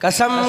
কসম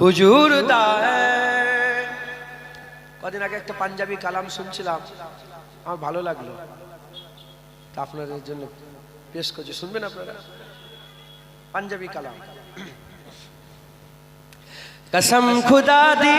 হুজুর কদিন আগে একটা পাঞ্জাবি কালাম শুনছিলাম আমার ভালো লাগল তা আপনাদের জন্য পেশ করছি শুনবেন আপনারা পাঞ্জাবি কালাম কসম খুদা দি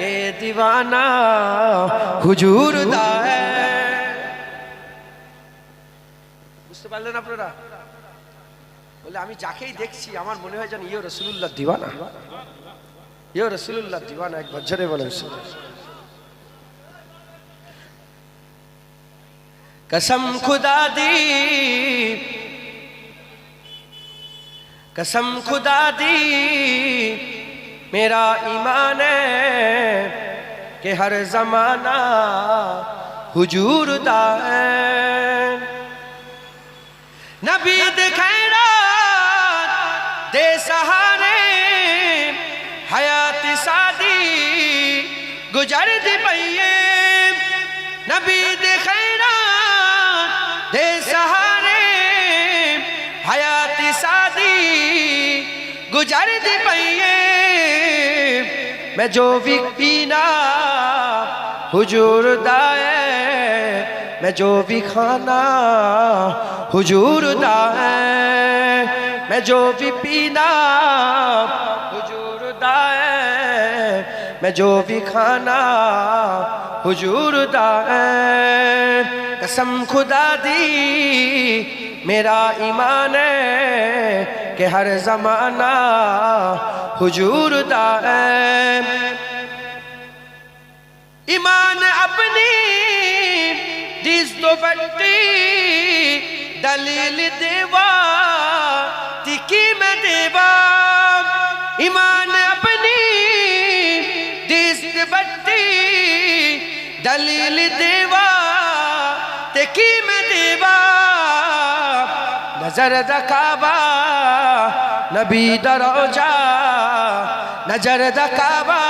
کہ دیوانہ حضور دا ہے বুঝতে পারলেন আপনারা বলে আমি যাকেই দেখছি আমার মনে হয় যেন ইয়ে রসুল্লাহ দিওয়ানা ইয়ে রসুল্লাহ দিওয়ানা এক বছরে বলে কসম খুদা দি কসম খুদা দি میرا ایمان ہے کہ ہر زمانہ حضور دا ہے۔ نبی خیرات، دے سہارے، حیات سادی گزر دی پئیے۔ نبی خیرات، دے سہارے، حیات سادی گزر دی پئیے۔ میں جو بھی پینا حضور دا ہے میں جو بھی کھانا حضور دا ہے میں جو بھی پینا حضور دا ہے میں جو بھی کھانا حضور دا ہے قسم خدا دی، میرا ایمان ہے کہ ہر زمانہ حضور دا ہے ایمان اپنی جس تو بٹی دلیل دیوا تکی میں دیوا ایمان اپنی جس تو بٹی دلیل دیوا تکی میں دیوا نظر دکابا نبی دروجا نظر دکابا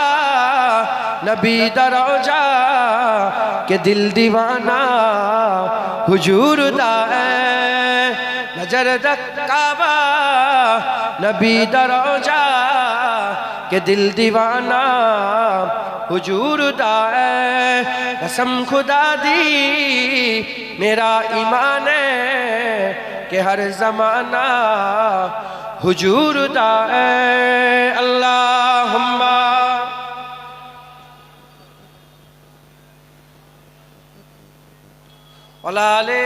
نبی دروجا کہ دل دیوانہ حضور دا ہے۔ نظر دکابا نبی دروجا کہ دل دیوانہ حضور دا ہے۔ قسم خدا دی، میرا ایمان ہے کہ ہر زمانہ হুজুর দা আল্লাহ ওলালে।